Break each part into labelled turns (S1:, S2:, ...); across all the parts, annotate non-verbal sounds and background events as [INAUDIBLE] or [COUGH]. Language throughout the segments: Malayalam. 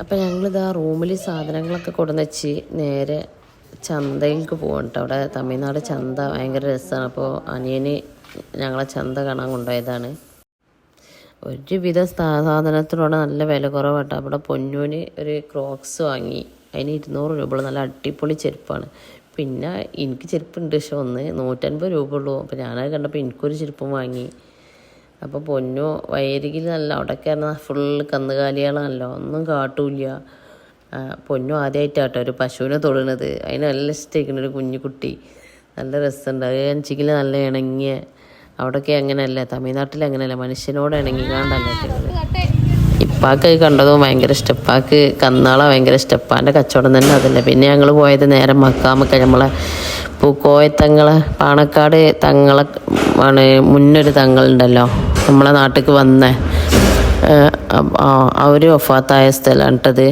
S1: അപ്പം ഞങ്ങളിത് ആ റൂമിൽ സാധനങ്ങളൊക്കെ കൊണ്ടുവന്ന് വെച്ച് നേരെ ചന്തയിലേക്ക് പോകണം കേട്ടോ അവിടെ തമിഴ്നാട് ചന്ത ഭയങ്കര രസമാണ് അപ്പോൾ അനിയന് ഞങ്ങളെ ചന്ത കാണാൻ കൊണ്ടുപോയതാണ്. ഒരുവിധ സാധനത്തിനോട് നല്ല വില കുറവാട്ടോ അവിടെ പൊന്നൂന് ഒരു ക്രോക്സ് വാങ്ങി. അതിന് ഇരുന്നൂറ് രൂപ നല്ല അടിപൊളി ചെരുപ്പാണ്. പിന്നെ എനിക്ക് ചെരുപ്പുണ്ട്. പക്ഷെ ഒന്ന് നൂറ്റൻപത് രൂപ ഉള്ളൂ അപ്പോൾ ഞാനത് കണ്ടപ്പോൾ എനിക്കൊരു ചെരുപ്പും വാങ്ങി. അപ്പോൾ പൊന്നു വയരികിൽ നല്ല അവിടെയൊക്കെ പറഞ്ഞാൽ ഫുള്ള് കന്നുകാലികളാണല്ലോ ഒന്നും കാട്ടൂല പൊന്നു ആദ്യമായിട്ടാട്ടോ ഒരു പശുവിനെ തൊടുന്നത്. അതിന് നല്ല ഇഷ്ടമായിരിക്കുന്ന ഒരു കുഞ്ഞു കുട്ടി. നല്ല രസമുണ്ട്. അത് അഞ്ചിക്കിൽ നല്ല ഇണങ്ങിയ അവിടെയൊക്കെ അങ്ങനെയല്ല തമിഴ്നാട്ടിൽ അങ്ങനെയല്ല മനുഷ്യനോട് ഇണങ്ങി കാണ്ടല്ലേ ഇപ്പാക്ക് കണ്ടതും ഭയങ്കര ഇഷ്ടം. ഇപ്പാക്ക് കന്നാള ഭയങ്കര ഇഷ്ടം. ഇപ്പാന്റെ കച്ചവടം തന്നെ അതല്ലേ പിന്നെ ഞങ്ങൾ പോയത് നേരെ മക്കാമൊക്കെ നമ്മളെ പൂക്കോയത്തങ്ങളെ പാണക്കാട് തങ്ങളെ ആണ് മുന്നൊരു തങ്ങളുണ്ടല്ലോ നമ്മളെ നാട്ടിലേക്ക് വന്ന. അവർ ഒഫാത്തായ സ്ഥലമാണ്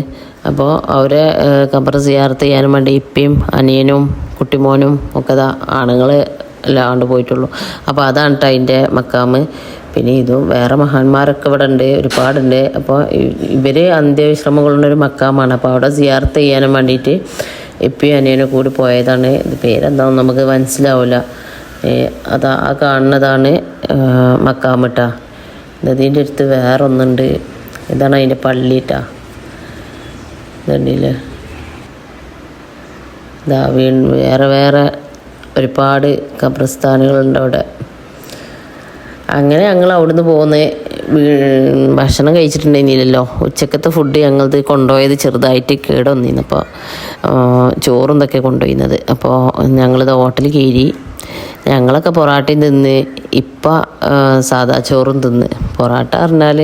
S1: അപ്പോൾ അവരെ ഖബർ സിയാർത്ത് ചെയ്യാനും വേണ്ടി ഇപ്പിയും അനിയനും കുട്ടിമോനും ഒക്കെ ആണുങ്ങൾ അല്ലാണ്ട് പോയിട്ടുള്ളൂ. അപ്പോൾ അതാണ് കേട്ടോ അതിന്റെ മക്കാമ്. പിന്നെ ഇതും വേറെ മഹാന്മാരൊക്കെ ഇവിടെ ഉണ്ട് ഒരുപാടുണ്ട് അപ്പോൾ ഇവർ അന്ത്യവിശ്രമങ്ങളുള്ള ഒരു മക്കാമാണ്. അപ്പോൾ അവിടെ സിയാർത്ത് ചെയ്യാനും വേണ്ടിയിട്ട് ഇപ്പയും അനിയനും കൂടി പോയതാണ്. ഇത് പേരെന്താണെന്ന് നമുക്ക് മനസ്സിലാവില്ല അതാ ആ കാണുന്നതാണ് മക്കാമട്ട. ഇതിന്റെ അടുത്ത് വേറെ ഒന്നുണ്ട് ഇതാണ് അതിന്റെ പള്ളിട്ടാ. ഇതുണ്ടല്ലേ? ഇതാ വീ വേറെ വേറെ ഒരുപാട് ഖബർസ്ഥാനുകളുണ്ട് അവിടെ. അങ്ങനെ ഞങ്ങൾ അവിടുന്ന് പോകുന്ന ഭക്ഷണം കഴിച്ചിട്ടുണ്ടായിരുന്നില്ലല്ലോ. ഉച്ചക്കത്തെ ഫുഡ് ഞങ്ങളത് കൊണ്ടുപോയത് ചെറുതായിട്ട് കേടുവന്നിരുന്നു അപ്പോൾ ചോറും ഇതൊക്കെ കൊണ്ടുപോയിരുന്നത്. അപ്പോൾ ഞങ്ങളിത് ഹോട്ടലിൽ കയറി. ഞങ്ങളൊക്കെ പൊറാട്ടയും തിന്ന്. ഇപ്പം സാദാ ചോറും തിന്ന്. പൊറാട്ട പറഞ്ഞാൽ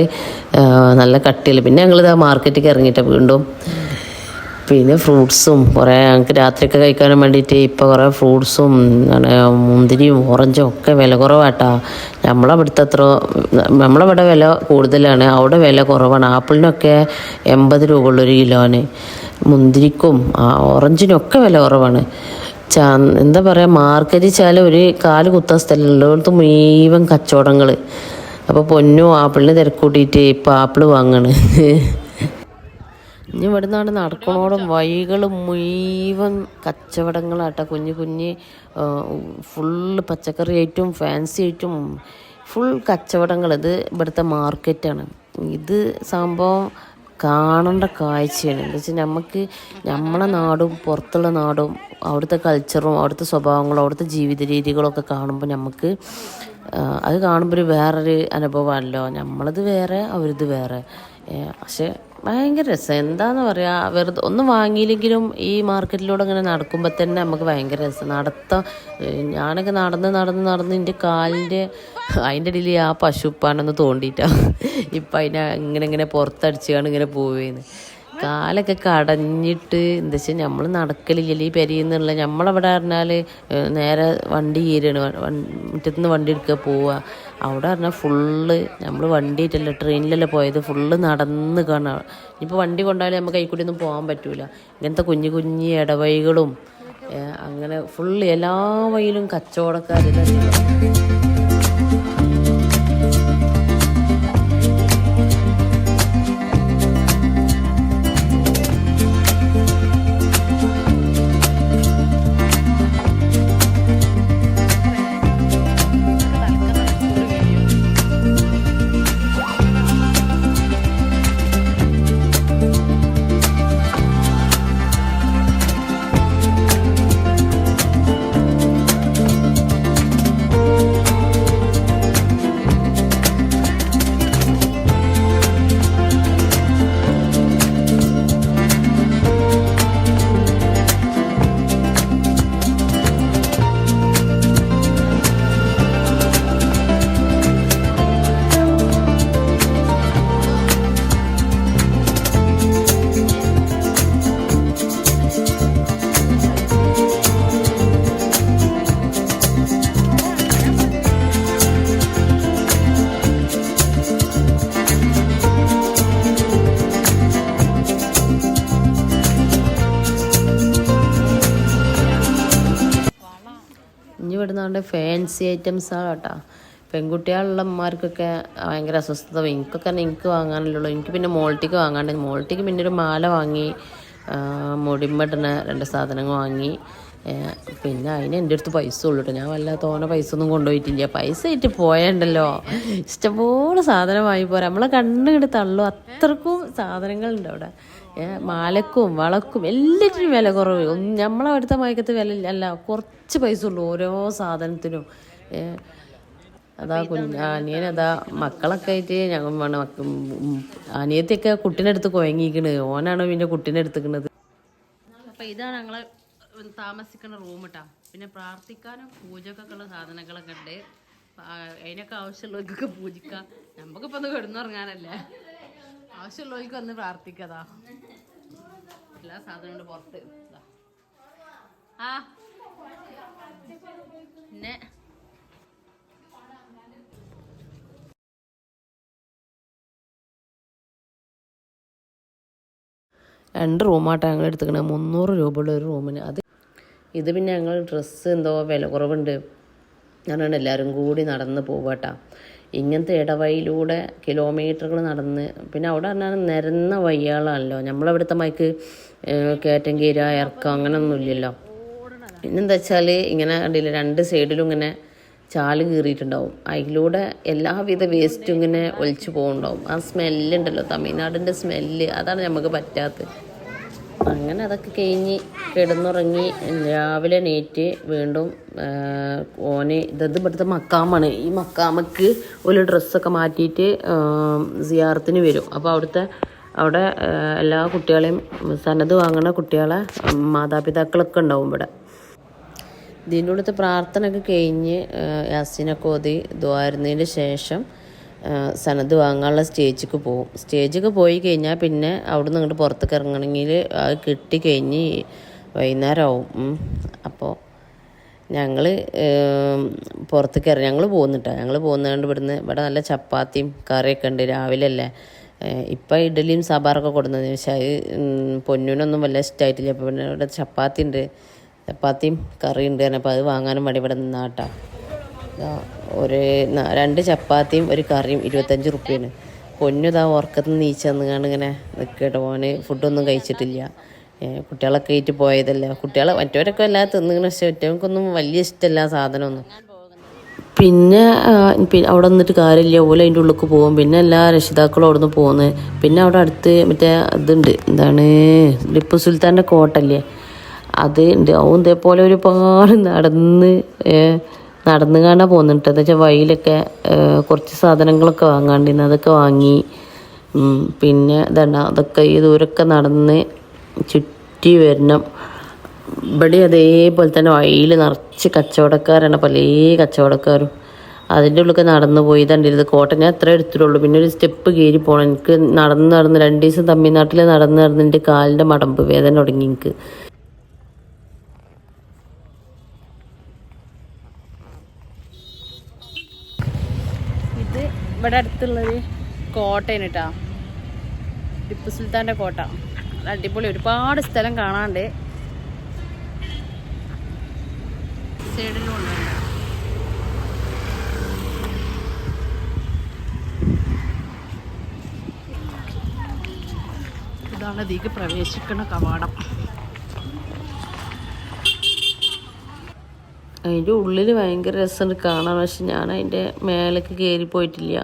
S1: നല്ല കട്ടിയിൽ പിന്നെ ഞങ്ങളിത് മാർക്കറ്റിൽ ഇറങ്ങിയിട്ട് വീണ്ടും പിന്നെ ഫ്രൂട്ട്സും കുറേ ഞങ്ങൾക്ക് രാത്രിയൊക്കെ കഴിക്കാനും വേണ്ടിയിട്ട് ഇപ്പോൾ കുറേ ഫ്രൂട്ട്സും മുന്തിരിയും ഓറഞ്ചും ഒക്കെ വില കുറവാട്ടാ. നമ്മളവിടുത്തെ അത്ര നമ്മളവിടെ വില കൂടുതലാണ്. അവിടെ വില കുറവാണ്. ആപ്പിളിനൊക്കെ എൺപത് രൂപ ഉള്ളൊരു കിലോന്. മുന്തിരിക്കും ഓറഞ്ചിനൊക്കെ വില കുറവാണ്. ചാ എന്താ പറയുക മാർക്കറ്റ് വെച്ചാൽ ഒരു കാൽ കുത്താൻ സ്ഥലമുള്ളവർക്ക് മീവൻ കച്ചവടങ്ങൾ അപ്പോൾ പൊന്നും ആപ്പിളിന് തിരക്കൂട്ടിയിട്ട് ഇപ്പോൾ ആപ്പിൾ വാങ്ങാണ്. [LAUGHS] ഇനി ഇവിടുന്നാണ് നടക്കണോടും വഴികൾ മുഴുവൻ കച്ചവടങ്ങളാട്ടോ. കുഞ്ഞു കുഞ്ഞ് ഫുള്ള് പച്ചക്കറി ആയിട്ടും ഫാൻസി ആയിട്ടും ഫുൾ കച്ചവടങ്ങൾ ഇത് ഇവിടുത്തെ മാർക്കറ്റാണ്. ഇത് സംഭവം കാണേണ്ട കാഴ്ചയാണ്. എന്താ വെച്ചാൽ നമുക്ക് നമ്മളെ നാടും പുറത്തുള്ള നാടും അവിടുത്തെ കൾച്ചറും അവിടുത്തെ സ്വഭാവങ്ങളും അവിടുത്തെ ജീവിത രീതികളൊക്കെ കാണുമ്പോൾ നമുക്ക് അത് കാണുമ്പോൾ ഒരു വേറൊരു അനുഭവമാണല്ലോ നമ്മളത് വേറെ അവരിത് വേറെ. പക്ഷെ ഭയങ്കര രസം. എന്താന്ന് പറയാ വെറുതെ ഒന്നും വാങ്ങിയില്ലെങ്കിലും ഈ മാർക്കറ്റിലൂടെ ഇങ്ങനെ നടക്കുമ്പോൾ തന്നെ നമുക്ക് ഭയങ്കര രസം. നടത്ത ഞാനൊക്കെ നടന്ന് നടന്ന് നടന്ന് എന്റെ കാലിന്റെ അതിന്റെ ഇടയിൽ ആ പശുപ്പാണെന്ന് തോണ്ടിയിട്ടാണ് ഇപ്പം അതിനെ ഇങ്ങനെ ഇങ്ങനെ പുറത്തടിച്ചാണ് ഇങ്ങനെ പോവേന്ന്. കാലൊക്കെ കടഞ്ഞിട്ട് എന്താ വെച്ചാൽ നമ്മൾ നടക്കലില്ലല്ലോ ഈ പെരിയെന്നുള്ള നമ്മളവിടെ പറഞ്ഞാൽ നേരെ വണ്ടി കയറാണ് മുറ്റത്തുനിന്ന് വണ്ടി എടുക്കുക പോവുക അവിടെ പറഞ്ഞാൽ ഫുള്ള് നമ്മൾ വണ്ടിയിട്ടല്ല ട്രെയിനിലല്ല പോയത്. ഫുള്ള് നടന്ന് കാണാം. ഇപ്പോൾ വണ്ടി കൊണ്ടാലും നമുക്ക് കൈക്കൂടി ഒന്നും പോകാൻ പറ്റൂല. ഇങ്ങനത്തെ കുഞ്ഞു കുഞ്ഞു ഇടവഴികളും അങ്ങനെ ഫുള്ള് എല്ലാ വഴിയിലും കച്ചവടക്കാർ ഇനി ഇവിടുന്നാണ്ട് ഫാൻസി ഐറ്റംസാണ് കേട്ടോ. പെൺകുട്ടികളുള്ള അമ്മമാർക്കൊക്കെ ഭയങ്കര അസ്വസ്ഥത. എനിക്കൊക്കെ എനിക്ക് വാങ്ങാനല്ലുള്ളൂ എനിക്ക് പിന്നെ മോൾട്ടിക്ക് വാങ്ങാണ്ട്. മോൾട്ടിക്ക് പിന്നെ ഒരു മാല വാങ്ങി ആ, രണ്ട് സാധനങ്ങൾ വാങ്ങി. പിന്നെ അതിന് എന്റെ അടുത്ത് പൈസ ഉള്ളൂ കേട്ടോ. ഞാൻ വല്ല തോനെ പൈസ ഒന്നും കൊണ്ടുപോയിട്ടില്ല. പൈസ ആയിട്ട് പോയണ്ടല്ലോ. ഇഷ്ടംപോലെ സാധനം വാങ്ങി പോരാ നമ്മളെ കണ്ണുകിട്ട് തള്ളു. അത്രക്കും സാധനങ്ങളുണ്ട് അവിടെ. മാലക്കും വളക്കും എല്ലാറ്റിനും വില കുറവ്. നമ്മളെ അടുത്ത മയക്കത്ത് വില അല്ല കുറച്ച് പൈസ ഉള്ളൂ ഓരോ സാധനത്തിനും. അതാ കുഞ്ഞ് അനിയൻ അതാ മക്കളൊക്കെ ആയിട്ട് ഞങ്ങൾ അനിയത്തെയൊക്കെ അടുത്ത് കുഴങ്ങിക്കണ് ഓനാണ് പിന്നെ കുട്ടീനെ എടുത്തിക്കണത്? അപ്പൊ ഇതാണ് ഞങ്ങൾ താമസിക്കുന്ന റൂം കേട്ടാ പിന്നെ പ്രാർത്ഥിക്കാനും പൂജക്കൊക്കെ ഉള്ള സാധനങ്ങളൊക്കെ ഉണ്ട്. അതിനൊക്കെ ആവശ്യമുള്ളവർക്കൊക്കെ പൂജിക്കാം. നമുക്കിപ്പോൾ ഒന്ന് കിടന്നുറങ്ങാനല്ലേ? ആവശ്യമുള്ളവർക്ക് വന്ന് പ്രാർത്ഥിക്കതാ. എല്ലാ സാധനങ്ങളും പുറത്ത്. ആ. പിന്നെ? രണ്ട് റൂമായിട്ടാണ് ഞങ്ങൾ എടുത്തിക്കണേ മുന്നൂറ് രൂപയുള്ള ഒരു റൂമിന് അത് ഇത് പിന്നെ ഞങ്ങൾ ഡ്രസ്സ് എന്തോ വില കുറവുണ്ട് ഞാനാണ് എല്ലാവരും കൂടി നടന്ന് പോവാട്ടാ ഇങ്ങനത്തെ ഇടവഴിയിലൂടെ കിലോമീറ്ററുകൾ നടന്ന് പിന്നെ അവിടെ പറഞ്ഞാൽ നിരന്ന വഴികളാണല്ലോ. നമ്മളവിടുത്തെ മൈക്ക് കയറ്റം കീര ഇറക്കം അങ്ങനെയൊന്നും ഇല്ലല്ലോ. പിന്നെന്താ വെച്ചാൽ ഇങ്ങനെ കണ്ടില്ല രണ്ട് സൈഡിലും ഇങ്ങനെ ചാൽ കീറിയിട്ടുണ്ടാവും. അതിലൂടെ എല്ലാവിധ വേസ്റ്റും ഇങ്ങനെ ഒലിച്ചു പോകുന്നുണ്ടാവും ആ സ്മെല്ലുണ്ടല്ലോ തമിഴ്നാടിന്റെ സ്മെല്ല് അതാണ് നമുക്ക് പറ്റാത്തത്. അങ്ങനെ അതൊക്കെ കഴിഞ്ഞ് കിടന്നുറങ്ങി രാവിലെ നീറ്റ് വീണ്ടും ഓനെ ഇതത് ഇവിടുത്തെ മക്കാമാണ്. ഈ മക്കാമക്ക് ഒരു ഡ്രസ്സൊക്കെ മാറ്റിയിട്ട് സിയാറത്തിന് വരും. അപ്പോൾ അവിടുത്തെ അവിടെ എല്ലാ കുട്ടികളെയും സന്നദ്ധ വാങ്ങുന്ന കുട്ടികളെ മാതാപിതാക്കളൊക്കെ ഉണ്ടാവും ഇവിടെ. ഇതിന്റെ ഉള്ളത്തെ പ്രാർത്ഥനയൊക്കെ കഴിഞ്ഞ് യാസിനൊക്കെ ഓതി ദ്വാരുന്നതിന് ശേഷം സനത് വാങ്ങാനുള്ള സ്റ്റേജിക്ക് പോകും സ്റ്റേജിക്ക് പോയി കഴിഞ്ഞാൽ പിന്നെ അവിടുന്ന് ഇങ്ങോട്ട് പുറത്തേക്ക് ഇറങ്ങണമെങ്കിൽ അത് കിട്ടി കഴിഞ്ഞ് വൈകുന്നേരം ആവും അപ്പോൾ ഞങ്ങൾ പുറത്തേക്ക് ഇറങ്ങി ഞങ്ങൾ പോകുന്നിട്ടോ ഞങ്ങൾ പോകുന്നതുകൊണ്ട് ഇവിടുന്ന് ഇവിടെ നല്ല ചപ്പാത്തിയും കറിയൊക്കെ ഉണ്ട് രാവിലെ അല്ലേ ഇപ്പം ഇഡലിയും സാമ്പാറൊക്കെ കൊടുക്കുന്നത് പക്ഷേ അത് പൊന്നൂനൊന്നും വല്ല ഇഷ്ടമായിട്ടില്ല അപ്പോൾ പിന്നെ ഇവിടെ ചപ്പാത്തി ഉണ്ട്. ചപ്പാത്തിയും കറിയും ഉണ്ട് അപ്പോൾ അത് വാങ്ങാനും വേണ്ടി ഇവിടെ നിന്നാട്ടാ. ഒരു രണ്ട് ചപ്പാത്തിയും ഒരു കറിയും ഇരുപത്തഞ്ച് റുപ്യാണ്. പൊന്നു ഇതാ ഉറക്കത്ത് നീച്ച് വന്നുകൊണ്ട് ഇങ്ങനെ നിൽക്കട്ടെ മോന്. ഫുഡൊന്നും കഴിച്ചിട്ടില്ല. കുട്ടികളൊക്കെ ആയിട്ട് പോയതല്ല. കുട്ടികളെ മറ്റവരൊക്കെ എല്ലാം തിന്നിങ്ങനെ പക്ഷെ മറ്റവർക്കൊന്നും വലിയ ഇഷ്ടമല്ല സാധനമൊന്നും. പിന്നെ അവിടെ നിന്നിട്ട് കാര്യമില്ല ഓലെ അതിന്റെ ഉള്ളിലേക്ക് പോകും. പിന്നെ എല്ലാ രക്ഷിതാക്കളും അവിടെ നിന്ന് പോകുന്നത് പിന്നെ അവിടെ അടുത്ത് മറ്റേ ഇതുണ്ട്. എന്താണ്? ടിപ്പു സുൽത്താന്റെ കോട്ടല്ലേ അത് ഉണ്ട് അതും ഇതേപോലെ ഒരുപാട് നടന്ന് നടന്ന് കാണാൻ പോകുന്നുണ്ട് വെച്ചാൽ വഴിയിലൊക്കെ കുറച്ച് സാധനങ്ങളൊക്കെ വാങ്ങാണ്ടിരുന്നു. അതൊക്കെ വാങ്ങി. പിന്നെ ഇതാണ് അതൊക്കെ ഈ ദൂരൊക്കെ നടന്ന് ചുറ്റി വരണം. ഇവിടെ അതേപോലെ തന്നെ വഴിയിൽ നിറച്ച് കച്ചവടക്കാരാണ് പല കച്ചവടക്കാരും. അതിന്റെ ഉള്ളിലൊക്കെ നടന്നു പോയി. തണ്ടിരുന്നത് കോട്ട ഞാൻ എത്ര എടുത്തിട്ടുള്ളൂ. പിന്നെ ഒരു സ്റ്റെപ്പ് കയറി പോകണം എനിക്ക് നടന്ന് നടന്ന് രണ്ട് ദിവസം തമിഴ്നാട്ടിൽ നടന്ന് നടന്ന് എന്റെ കാലിന്റെ മടമ്പ് വേദന തുടങ്ങി എനിക്ക്
S2: ഇത് ഇവിടെ അടുത്തുള്ളത് കോട്ടയാണ് കേട്ടോ ടിപ്പു സുൽത്താന്റെ കോട്ട. അടിപൊളി. ഒരുപാട് സ്ഥലം കാണാണ്ട്. ഇതാണ് ഇതിക്ക് പ്രവേശിക്കുന്ന കവാടം.
S1: അതിന്റെ ഉള്ളിൽ ഭയങ്കര രസമുണ്ട് കാണാൻ. പക്ഷെ ഞാൻ അതിന്റെ മേലേക്ക് കയറി പോയിട്ടില്ല.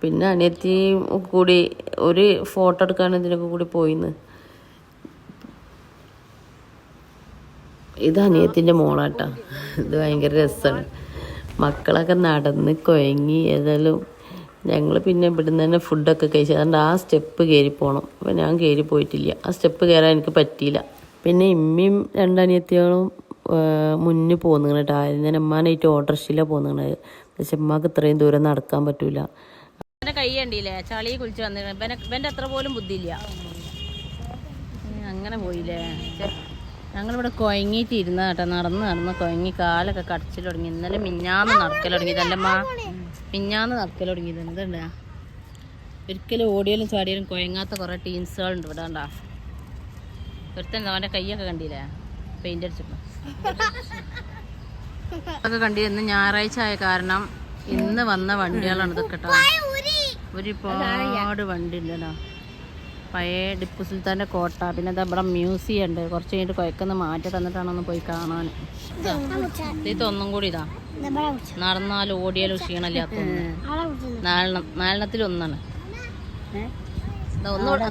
S1: പിന്നെ അനിയത്തിയും കൂടി ഒരു ഫോട്ടോ എടുക്കാൻ ഇതിനൊക്കെ കൂടി പോയിന്ന്. ഇത് അനിയത്തിന്റെ മോളാട്ടാ. ഇത് ഭയങ്കര രസമാണ് മക്കളൊക്കെ നടന്ന് കുഴങ്ങി ഏതായാലും ഞങ്ങൾ പിന്നെ ഇവിടുന്ന് തന്നെ ഫുഡൊക്കെ കഴിച്ചു അതുകൊണ്ട് ആ സ്റ്റെപ്പ് കയറി പോകണം അപ്പം ഞാൻ കയറി പോയിട്ടില്ല. ആ സ്റ്റെപ്പ് കയറാൻ എനിക്ക് പറ്റിയില്ല. പിന്നെ ഇമ്മയും രണ്ടനിയത്തികളും മുന്നിൽ പോകുന്നു കേട്ടോ. ഞാൻ ഉമ്മാനായിട്ട് ഓട്ടോറിക്ഷയിലാണ് പോകുന്നത് പക്ഷെ ഉമ്മാക്ക് ഇത്രയും ദൂരം നടക്കാൻ പറ്റൂല.
S2: ഇവനെ കൈ കണ്ടില്ലേ ചളി കുളിച്ച് വന്നിട്ട് ഇവനെ ഇവന്റെ അത്ര പോലും ബുദ്ധിയില്ല. അങ്ങനെ പോയില്ലേ. ഞങ്ങളിവിടെ കുഴങ്ങിയിട്ട് ഇരുന്ന കേട്ടോ. നടന്ന് നടന്ന് കൊയങ്ങി കാലൊക്കെ കടച്ചിൽ തുടങ്ങി. ഇന്നലെ മിഞ്ഞാന്ന് നടക്കൽ തുടങ്ങിയതല്ലമ്മ മിഞ്ഞാന്ന് നടക്കൽ തുടങ്ങിയത്. എന്തുണ്ടാ? ഒരിക്കലും ഓടിയാലും ചാടിയാലും കുഴങ്ങാത്ത കുറേ ടീംസുകളുണ്ട് ഇവിടെ കണ്ടാ. ഒരുത്തൻ അവന്റെ കൈയൊക്കെ കണ്ടില്ലേ? പെയിന്റ് അടിച്ചപ്പോൾ ഒക്കെ കണ്ടിരുന്നു. ഞായറാഴ്ച ആയ കാരണം ഇന്ന് വന്ന വണ്ടികളാണ് ഇതൊക്കെ കേട്ടോ. ഒരുപാട് വണ്ടി ഉണ്ടല്ലോ പഴയ ടിപ്പു സുൽത്താന്റെ കോട്ട. പിന്നെ അത് ഇവിടെ മ്യൂസിയം ഉണ്ട് കുറച്ച് കഴിഞ്ഞിട്ട് കുഴക്കുന്ന മാറ്റി തന്നിട്ടാണ് ഒന്ന് പോയി കാണാൻ. ഇതൊന്നും കൂടി ഇതാ. നടന്നാലും ഓടിയാലും ക്ഷീണമില്ലാത്ത നാലെണ്ണം നാലെണ്ണത്തിൽ ഒന്നാണ്.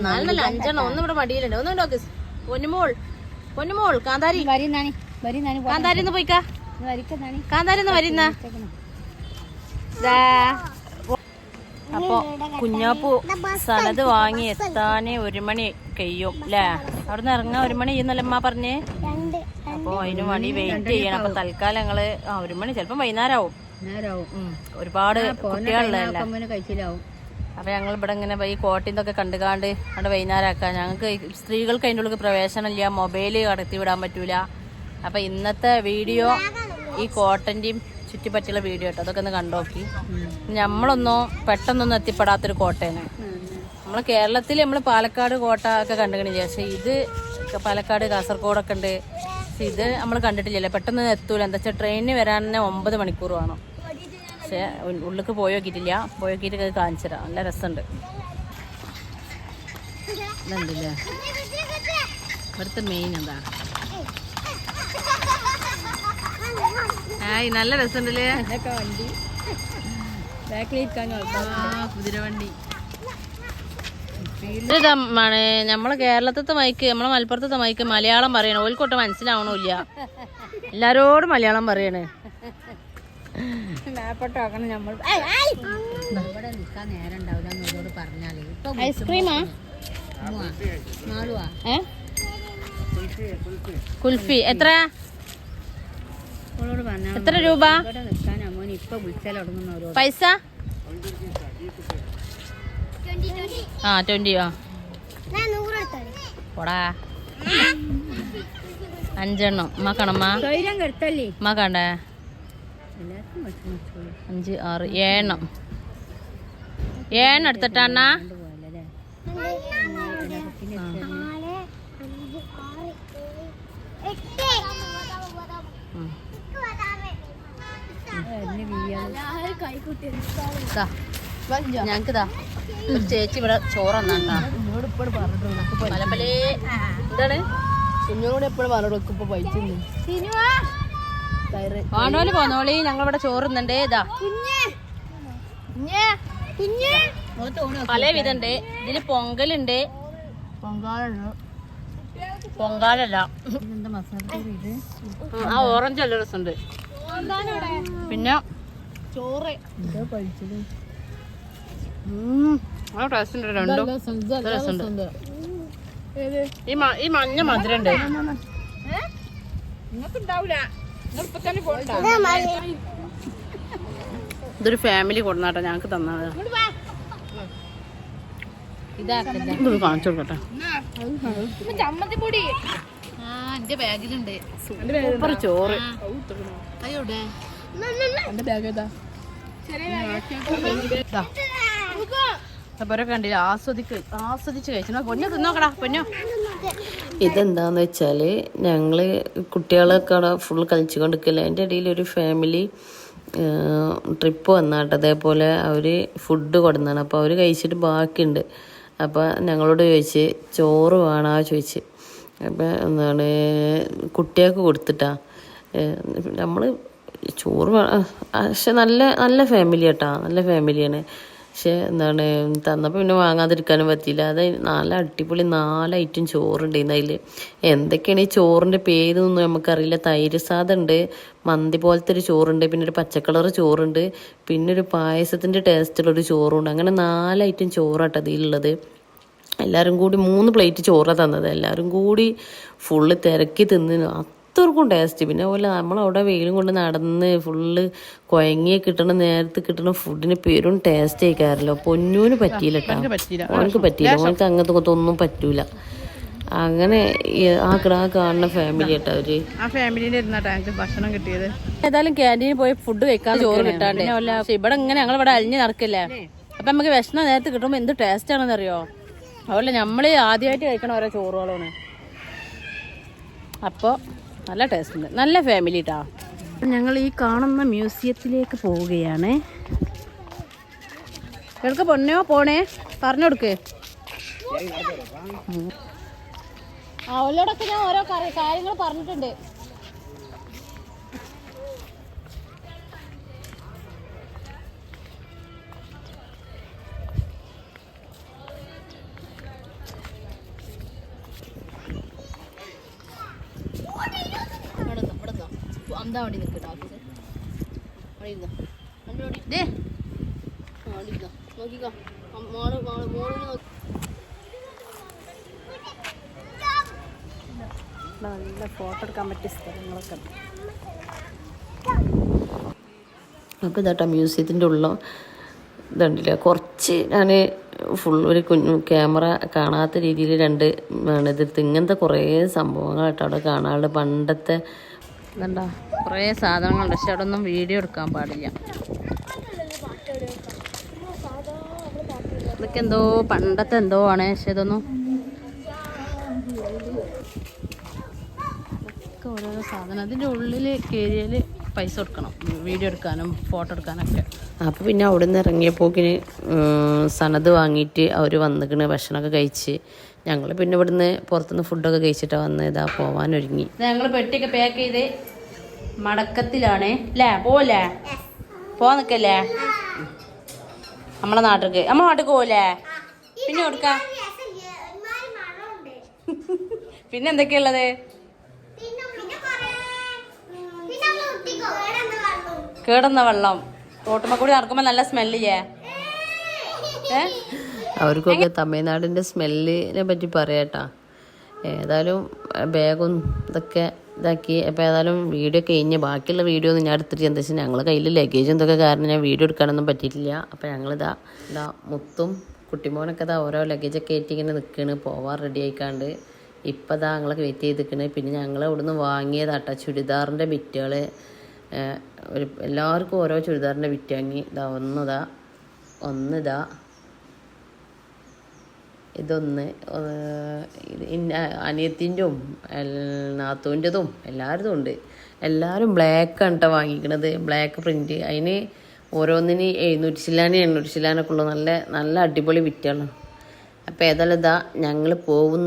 S2: നാലെണ്ണല്ല അഞ്ചെണ്ണം. ഒന്നും ഇവിടെ മടിയിലുണ്ട്. ഒന്ന് പൊന്നുമോൾ. പൊന്നുമോൾ കാന്താരി. കാന്താരി പോയിക്കാ. കാന്താരി വരുന്ന അപ്പൊ കുഞ്ഞാപ്പു സനത് വാങ്ങി എത്താനേ ഒരു മണി കഴിയും അല്ലേ അവിടുന്ന് ഇറങ്ങാൻ ഒരു മണി ചെയ്യുന്നല്ലേ അമ്മ പറഞ്ഞേ? അപ്പൊ അതിന് വേണ്ടി വെയിറ്റ് ചെയ്യണം. അപ്പൊ തൽക്കാലം ഞങ്ങൾ ആ ഒരു മണി ചിലപ്പോ വൈകുന്നേരമാവും. ഒരുപാട് കുട്ടികളുള്ളതല്ലേ? അപ്പൊ ഞങ്ങൾ ഇവിടെ ഇങ്ങനെ ഈ കോട്ടിന്നൊക്കെ കണ്ടു കാണ്ട് അവിടെ വൈകുന്നേരമാക്കാം ഞങ്ങൾക്ക് സ്ത്രീകൾക്ക് അതിന്റെ ഉള്ളിൽ പ്രവേശനമില്ല മൊബൈൽ കടത്തി വിടാൻ പറ്റൂല. അപ്പൊ ഇന്നത്തെ വീഡിയോ ഈ കോട്ടന്റെയും ചുറ്റിപ്പറ്റിയുള്ള വീഡിയോ കേട്ടോ. അതൊക്കെ ഒന്ന് കണ്ടോക്കി. നമ്മളൊന്നും പെട്ടെന്നൊന്നും എത്തിപ്പെടാത്തൊരു കോട്ടയാണ്. നമ്മളെ കേരളത്തിൽ നമ്മൾ പാലക്കാട് കോട്ട ഒക്കെ കണ്ടുകണില്ല പക്ഷെ ഇത് പാലക്കാട് കാസർഗോഡൊക്കെ ഉണ്ട് പക്ഷെ ഇത് നമ്മൾ കണ്ടിട്ടില്ലല്ലോ? പെട്ടെന്ന് എത്തൂല. എന്താ വെച്ചാൽ ട്രെയിനിന് വരാൻ തന്നെ ഒമ്പത് മണിക്കൂർ വേണം. പക്ഷെ ഉള്ളിക്ക് പോയി നോക്കിയിട്ടില്ല. പോയി നോക്കിയിട്ട് ഇത് കാണിച്ചു തരാം. നല്ല രസമുണ്ട് ഇവിടുത്തെ മെയിൻ എന്താ? ആയി നല്ല രസമുണ്ടല്ലേ?
S3: വണ്ടി.
S2: കുതിരവണ്ടി ഇതാ നമ്മളെ കേരളത്തിലത്തെ മൈക്ക് നമ്മളെ മലപ്പുറത്തെ മൈക്ക് മലയാളം പറയണ ഓൽക്കോട്ട് മനസ്സിലാവണില്ല. എല്ലാരോടും മലയാളം പറയണേ. ഐസ്ക്രീമാ കുൽഫി എത്ര എത്ര രൂപ? പൈസ? ആ ട്വന്റിയോ പോടാ. അഞ്ചെണ്ണം.
S3: മക്കണമ്മ മക്കണ്ടേ
S2: അഞ്ച് ആറ് ഏഴെണ്ണം. ഏഴെണ്ണം എടുത്തിട്ടാണ്ണാ
S3: പോയല്ലേ
S2: ഉം. ഞങ്ങൾക്കിതാ ഒരു ചേച്ചി ഇവിടെ ചോറ് പല എന്താണ്?
S3: എപ്പോഴും പറഞ്ഞോട് ഇപ്പൊ
S2: പോന്നോളി ഞങ്ങളിവിടെ ചോറ് തിന്നണ്ടേ ഇതാ പല വിധണ്ട്. ഇതിൽ പൊങ്കലുണ്ട്. പൊങ്കാലല്ല ആ ഓറഞ്ച് നല്ല രസമുണ്ട്. പിന്നെ
S3: ചോറ്.
S2: ഈ മഞ്ഞ മധുരം ഉണ്ട് ഇതൊരു ഫാമിലി കൊടുന്നാട്ടോ ഞങ്ങക്ക് തന്നത്. കാണിച്ചു കൊടുക്കട്ടെ.
S3: എന്റെ ബാഗിലുണ്ട്.
S2: സൂപ്പർ ചോറ്.
S3: അയ്യോടെ
S2: അപ്പൊ കണ്ടില്ല ആസ്വദിക്ക് ആസ്വദിച്ച് കഴിച്ചു. പൊന്നു തിന്നോക്കടാ പൊന്നു.
S1: ഇതെന്താന്ന് വെച്ചാൽ ഞങ്ങൾ കുട്ടികളൊക്കെ അവിടെ ഫുൾ കളിച്ചു കൊണ്ടിരിക്കില്ല അതിന്റെ ഇടയിൽ ഒരു ഫാമിലി ട്രിപ്പ് വന്നാട്ട്. അതേപോലെ അവർ ഫുഡ് കൊടുന്നാണ് അപ്പോൾ അവർ കഴിച്ചിട്ട് ബാക്കിയുണ്ട്. അപ്പോൾ ഞങ്ങളോട് ചോദിച്ച് ചോറ് വേണോ? ചോദിച്ച്. അപ്പോൾ എന്താണ് കുട്ടികൾക്ക് കൊടുത്തിട്ടാ. നമ്മൾ ചോറ് പക്ഷെ നല്ല നല്ല ഫാമിലി കേട്ടോ നല്ല ഫാമിലിയാണ് പക്ഷെ എന്താണ് തന്നപ്പോൾ പിന്നെ വാങ്ങാതിരിക്കാനും പറ്റിയില്ല. അത് നല്ല അടിപൊളി നാല് ഐറ്റം ചോറുണ്ടായിരുന്നു അതിൽ എന്തൊക്കെയാണ് ഈ ചോറിന്റെ പേരൊന്നും നമുക്കറിയില്ല. തൈര് സാദം ഉണ്ട് മന്തി പോലത്തെ ഒരു ചോറുണ്ട് പിന്നെ ഒരു പച്ചക്കളർ ചോറുണ്ട് പിന്നെ ഒരു പായസത്തിന്റെ ടേസ്റ്റുള്ളൊരു ചോറുണ്ട്. അങ്ങനെ നാല് ഐറ്റം ചോറാട്ടോ അതിലുള്ളത് എല്ലാവരും കൂടി മൂന്ന് പ്ലേറ്റ് ചോറാണ് തന്നത്. എല്ലാവരും കൂടി ഫുള്ള് തിരക്കി തിന്ന്. അത്രക്കും ടേസ്റ്റ് പിന്നെ പോലെ നമ്മളവിടെ വെയിലും കൊണ്ട് നടന്ന് ഫുള്ള് കുഴങ്ങി കിട്ടണ നേരത്ത് കിട്ടണ ഫുഡിന് പേരും ടേസ്റ്റ് ആയിക്കാറല്ലോ പൊന്നൂന് പറ്റിയില്ല കേട്ടോ ഓനക്ക് പറ്റിയില്ല. ഓനക്ക് അങ്ങനത്തെ കൊത്തൊന്നും പറ്റൂല. അങ്ങനെ ആ കിടാ കാണുന്ന ഫാമിലി കേട്ടോ അവർ.
S2: ആ ഫാമിലിന്റെ ഇരുന്നാട്ടാ ഭക്ഷണം കിട്ടിയത്. ഏതായാലും ക്യാന്റീനിൽ പോയി ഫുഡ് വെക്കാൻ ചോറ് കിട്ടാണ്ട്. ഇവിടെ ഇങ്ങനെ ഞങ്ങൾ ഇവിടെ അലിഞ്ഞ് നടക്കില്ലേ? അപ്പൊ നമുക്ക് വിഷമ നേരത്തെ കിട്ടുമ്പോ എന്ത് ടേസ്റ്റ് ആണെന്ന് അറിയോ അതുപോലെ നമ്മൾ ആദ്യമായിട്ട് കഴിക്കണ ഓരോ ചോറുകളാണ്. അപ്പോൾ നല്ല ടേസ്റ്റ് ഉണ്ട്. നല്ല ഫാമിലി കേട്ടോ ഞങ്ങൾ ഈ കാണുന്ന മ്യൂസിയത്തിലേക്ക് പോവുകയാണ്. നിങ്ങൾക്ക് പൊന്നോ പോണേ? പറഞ്ഞു കൊടുക്ക് അവളോടൊക്കെ ഞാൻ ഓരോ കാര്യങ്ങൾ പറഞ്ഞിട്ടുണ്ട്. അവിടെ നിൽക്കട്ടോ അവിടെ ഇരുന്നോ? ഇരുന്നോ? നോക്കിക്കോ. മോൾ മോൾ മോളിനെ നോക്കി. നല്ല ഫോട്ടോ എടുക്കാൻ പറ്റിയ സ്ഥലങ്ങളൊക്കെ.
S1: നമുക്ക് ഇതാട്ടാ മ്യൂസിയത്തിന്റെ ഉള്ള. ഇതുണ്ടല്ലേ? കുറച്ച് ഞാൻ ഫുൾ ഒരു കുഞ്ഞു ക്യാമറ കാണാത്ത രീതിയിൽ രണ്ട് ഇതെടുത്ത് ഇങ്ങനത്തെ കുറേ സംഭവങ്ങളായിട്ട് അവിടെ കാണാറുണ്ട്. പണ്ടത്തെ
S2: ഇതണ്ട കുറേ സാധനങ്ങൾ പക്ഷെ അവിടെ ഒന്നും വീഡിയോ എടുക്കാൻ പാടില്ല. ഇതൊക്കെ എന്തോ പണ്ടത്തെ എന്തോ ആണ്. പക്ഷെ ഇതൊന്നും ഇതൊക്കെ ഓരോരോ സാധനം. അതിന്റെ ഉള്ളിൽ കയറിയാൽ പൈസ കൊടുക്കണം. വീഡിയോ എടുക്കാനും ഫോട്ടോ എടുക്കാനൊക്കെ.
S1: അപ്പോൾ പിന്നെ അവിടെ നിന്ന് ഇറങ്ങിയപ്പോക്കിന് സനത് വാങ്ങിയിട്ട് അവർ വന്നിക്കണ് ഭക്ഷണമൊക്കെ കഴിച്ച്. ഞങ്ങൾ പിന്നെ ഇവിടുന്ന് പുറത്തുനിന്ന് ഫുഡൊക്കെ കഴിച്ചിട്ടാണ് വന്ന് ഇതാ പോവാനൊരുങ്ങി
S2: ഞങ്ങൾ പെട്ടിയൊക്കെ പാക്ക് ചെയ്ത് മടക്കത്തിലാണ്. അല്ലേ പോവല്ലേ? പോവാൻ നിക്കല്ലേ? നമ്മളെ നാട്ടിലേക്ക് നമ്മളെ നാട്ടിൽ പോവല്ലേ? പിന്നെ കൊടുക്ക പിന്നെ എന്തൊക്കെയുള്ളത്? കേടുന്ന വെള്ളം. ഓട്ടുമ്പോ കൂടി നടക്കുമ്പോ നല്ല സ്മെല്ലില്ലേ ഏ?
S1: അവർക്കൊക്കെ തമിഴ്നാടിന്റെ സ്മെല്ലിനെ പറ്റി പറയാട്ടാ. ഏതായാലും ബാഗും ഇതൊക്കെ ഇതാക്കി. അപ്പോൾ ഏതായാലും വീഡിയോ കഴിഞ്ഞ് ബാക്കിയുള്ള വീഡിയോ ഒന്നും ഞാൻ എടുത്തിട്ട് എന്താ വെച്ചാൽ ഞങ്ങൾ കയ്യിൽ ലഗേജും ഇതൊക്കെ കാരണം ഞാൻ വീഡിയോ എടുക്കാനൊന്നും പറ്റിയിട്ടില്ല. അപ്പോൾ ഞങ്ങളിതാ ഇതാ മുത്തും കുട്ടിമോനൊക്കെ ഇതാ ഓരോ ലഗേജൊക്കെ ഏറ്റി ഇങ്ങനെ നിൽക്കുകയാണ് പോവാൻ റെഡി ആയിക്കാണ്ട്. ഇപ്പം ഇതാ ഞങ്ങളൊക്കെ വെയിറ്റ് ചെയ്ത് നിൽക്കുന്നത് പിന്നെ ഞങ്ങൾ ഇവിടുന്ന് വാങ്ങിയതാട്ടാ ചുരിദാറിന്റെ ബിറ്റുകൾ ഒരു എല്ലാവർക്കും ഓരോ ചുരിദാറിന്റെ ബിറ്റ് വാങ്ങി. ഇതാ ഒന്നിതാ ഒന്നിതാ ഇതൊന്ന് അനിയത്തിന്റെയും നാത്തൂന്റെതും എല്ലാവരതും ഉണ്ട്. എല്ലാവരും ബ്ലാക്കാണ് കേട്ടോ വാങ്ങിക്കണത്. ബ്ലാക്ക് പ്രിന്റ് അതിന് ഓരോന്നിന് എഴുന്നൂറ്റി ശില്ലാനും എണ്ണൂറ്റി ശില്ലാനൊക്കെ ഉള്ള നല്ല നല്ല അടിപൊളി വിറ്റാണ്. അപ്പോൾ ഏതായാലും ഇതാ ഞങ്ങൾ പോകുന്നു